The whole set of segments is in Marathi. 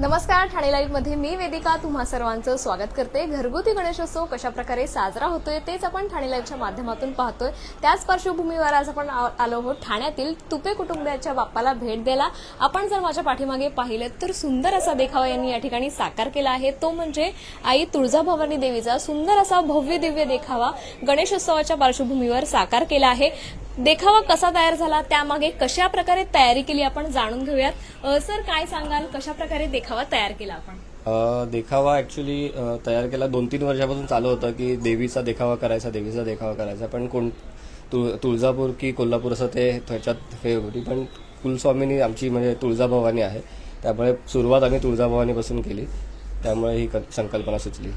नमस्कार ठाणे लाईव्हमध्ये मी वेदिका. तुम्हा सर्वांचं स्वागत करते. घरगुती गणेशोत्सव कशा प्रकारे साजरा होतोय तेच आपण ठाणे लाईव्हच्या माध्यमातून पाहतोय. त्याच पार्श्वभूमीवर आज आपण आ- आलो आहोत ठाण्यातील तुपे कुटुंबियाच्या बाप्पाला भेट द्यायला. आपण जर माझ्या पाठीमागे पाहिलं तर सुंदर असा देखावा यांनी या ठिकाणी साकार केला आहे. तो म्हणजे आई तुळजाभवानी देवीचा सुंदर असा भव्य दिव्य देखावा गणेशोत्सवाच्या पार्श्वभूमीवर साकार केला आहे. देखावा कसा तयार झाला? त्यामागे कशा प्रकारे तयारी केली आपण जाणून घेऊयात. सर काय सांगाल? कशा प्रकारे देखावा तयार केला आपण? देखावा ॲक्च्युली तयार केला दोन तीन वर्षापासून चालू होतं की देवीचा देखावा करायचा देवीचा देखावा करायचा. पण कोण तुळ तुळजापूर की कोल्हापूर असं ते त्याच्यात हे होती. पण कुलस्वामीनी आमची म्हणजे तुळजाभवानी आहे. त्यामुळे सुरुवात आम्ही तुळजाभवानीपासून केली. त्यामुळे ही क- संकल्पना सुचली.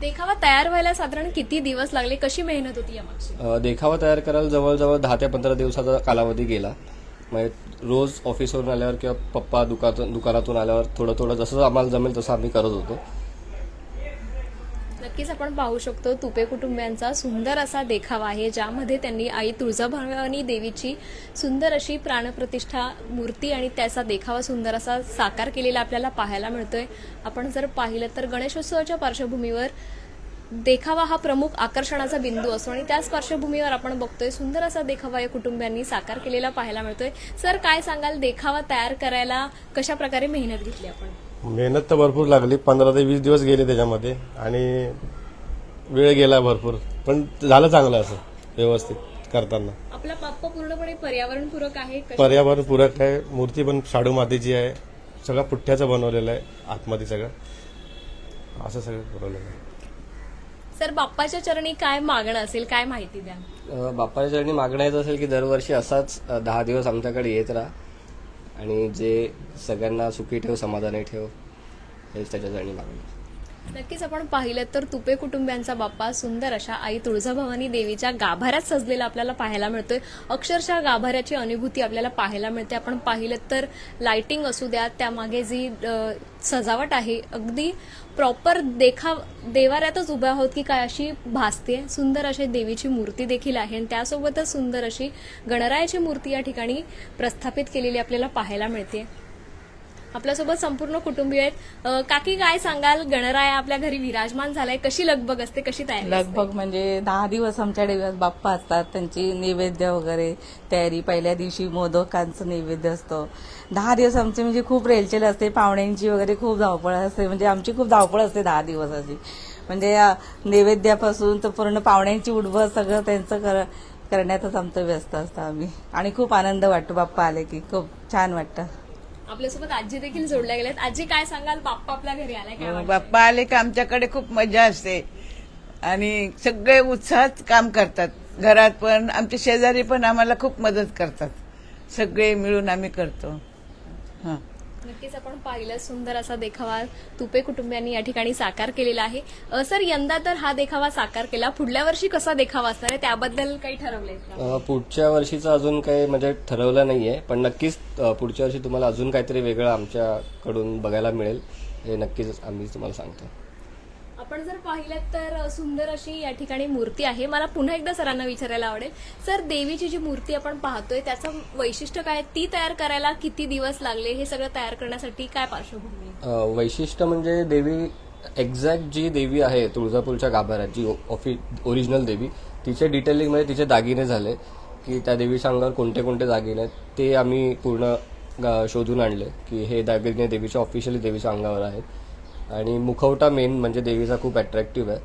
देखावा तयार व्हायला साधारण किती दिवस लागले? कशी मेहनत होती यामागची देखावा तयार करायला जवळजवळ दहा ते पंधरा दिवसाचा कालावधी गेला. म्हणजे रोज ऑफिसवरून आल्यावर किंवा पप्पा दुकानातून दुकानातून आल्यावर थोडं थोडं जसं आम्हाला जमेल तसं आम्ही करत होतो. नक्कीच आपण पाहू शकतो तुपे कुटुंबियांचा सुंदर असा देखावा आहे ज्यामध्ये त्यांनी आई तुळजाभवानी देवीची सुंदर अशी प्राणप्रतिष्ठा मूर्ती आणि त्याचा देखावा सुंदर असा साकार केलेला आपल्याला पाहायला मिळतोय. आपण जर पाहिलं तर गणेशोत्सवाच्या पार्श्वभूमीवर देखावा हा प्रमुख आकर्षणाचा बिंदू असतो आणि त्याच पार्श्वभूमीवर आपण बघतोय सुंदर असा देखावा या कुटुंबियांनी साकार केलेला पाहायला मिळतोय. सर काय सांगाल? देखावा तयार करायला कशा प्रकारे मेहनत घेतली आपण? मेहनत तर भरपूर लागली. पंधरा ते वीस दिवस गेले त्याच्यामध्ये आणि वेळ गेला भरपूर. पण झालं चांगलं असं व्यवस्थित करताना. आपला बाप्पा पूर्णपणे पर्यावरणपूरक आहे? कशा- पर्यावरण पूरक आहे. मूर्ती पण शाडू मातीची आहे. सगळं पुठ्ठ्याचं बनवलेलं आहे आतमध्ये सगळं. असं सगळं बनवलेलं आहे. सर बाप्पाच्या चरणी काय मागणं असेल? काय माहिती द्या. अ, बाप्पाच्या चरणी मागणं येत असेल की दरवर्षी असाच अ, दहा दिवस आमच्याकडे येत राहा. आणि जे सगळ्यांना सुखी ठेव समाधानी ठेव हेच त्याच्या जाणी मागणं. नक्कीच आपण पाहिलं तर तुपे कुटुंबियांचा बाप्पा सुंदर अशा आई तुळजाभवानी देवीच्या गाभाऱ्यात सजलेला आपल्याला पाहायला मिळतोय. अक्षरशः गाभाऱ्याची अनुभूती आपल्याला पाहायला मिळते. आपण पाहिलं तर लाइटिंग असू द्या त्यामागे जी सजावट आहे अगदी प्रॉपर देखा देवाऱ्यातच उभ्या आहोत की काय अशी भासते. सुंदर अशी देवीची मूर्ती देखील आहे आणि त्यासोबतच सुंदर अशी गणरायाची मूर्ती या ठिकाणी प्रस्थापित केलेली आपल्याला पाहायला मिळते. आपल्यासोबत संपूर्ण कुटुंबीय आहेत. काकी काय सांगाल? गणराया आपल्या घरी विराजमान झालाय. कशी लगबग असते? कशी तयारी लगबग लगभग म्हणजे दहा दिवस आमच्या दिवस बाप्पा असतात. त्यांची नैवेद्य वगैरे तयारी. पहिल्या दिवशी मोदकांचं नैवेद्य असतो. दहा दिवस आमचे म्हणजे खूप रेलचेल असते. पाहुण्यांची वगैरे खूप धावपळ असते. म्हणजे आमची खूप धावपळ असते दहा दिवस अशी. म्हणजे नैवेद्यापासून तर पूर्ण पाहुण्यांची उडवत सगळं त्यांचं कर करण्यातच आमचं व्यस्त असतं आम्ही. आणि खूप आनंद वाटतो बाप्पा आले की. खूप छान वाटतं. आपल्यासोबत आजी देखील जोडल्या गेल्यात आजी काय सांगाल? बाप्पा आपल्या घरी आलाय काय वाटतं? बाप्पा आले का आमच्याकडे खूप मजा असते. आणि सगळे उत्साहात काम करतात. घरात पण आमचे शेजारी पण आम्हाला खूप मदत करतात. सगळे मिळून आम्ही करतो. हां. नक्कीच आपण पाहिलं सुंदर असा देखावा तुपे कुटुंबियांनी या ठिकाणी साकार केलेला आहे. सर यंदा तर हा देखावा साकार केला. पुढल्या वर्षी कसा देखावा असणार आहे? त्याबद्दल काही ठरवलंय पुढच्या वर्षीचं अजून काही म्हणजे ठरवलं नाहीये पण नक्कीच पुढच्या वर्षी तुम्हाला अजून काहीतरी वेगळं आमच्याकडून बघायला मिळेल. हे नक्कीच आम्ही तुम्हाला सांगतो. आपण जर पाहिलं तर सुंदर अशी या ठिकाणी मूर्ती आहे. मला पुन्हा एकदा सरांना विचारायला आवडेल. सर देवीची जी मूर्ती आपण पाहतोय त्याचं वैशिष्ट्य काय ती तयार करायला किती दिवस लागले? हे सगळं तयार करण्यासाठी काय पार्श्वभूमी वैशिष्ट्य म्हणजे देवी एक्झॅक्ट जी देवी आहे तुळजापूरच्या गाभाऱ्यात जी ऑफि ओरिजिनल देवी तिचे डिटेलिंगमध्ये म्हणजे तिचे दागिने झाले की त्या देवीच्या अंगावर कोणते कोणते दागिने आहेत ते आम्ही पूर्ण शोधून आणले की हे दागिने देवीच्या ऑफिशियली देवीच्या अंगावर आहेत. आणि मुखवटा मेन म्हणजे देवीचा खूप अट्रॅक्टिव्ह आहे.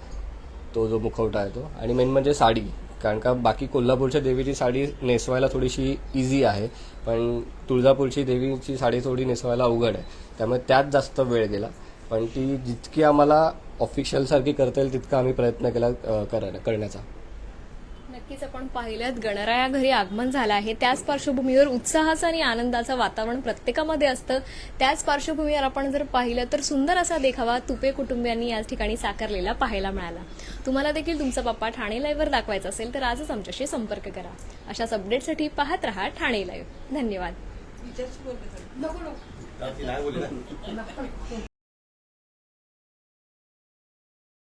तो जो मुखवटा आहे तो. आणि मेन म्हणजे साडी. कारण का बाकी कोल्हापूरच्या देवीची साडी नेसवायला थोडीशी इझी आहे. पण तुळजापूरची देवीची साडी थोडी नेसवायला अवघड आहे. त्यामुळे त्यात जास्त वेळ गेला. पण ती जितकी आम्हाला ऑफिशियलसारखी करता येईल तितका आम्ही प्रयत्न केला अ, करण्याचा. नक्कीच आपण पाहिलं गणराया घरी आगमन झालं आहे. त्याच पार्श्वभूमीवर उत्साहाचं आणि आनंदाचं वातावरण प्रत्येकामध्ये असतं. त्याच पार्श्वभूमीवर आपण जर पाहिलं तर सुंदर असा देखावा तुपे कुटुंबियांनी या ठिकाणी साकारलेला पाहायला मिळाला. तुम्हाला देखील तुमचा बाप्पा ठाणे लाईव्हवर दाखवायचा असेल तर आजच आमच्याशी संपर्क करा. अशाच अपडेटसाठी पाहत रहा ठाणे लाईव्ह धन्यवाद.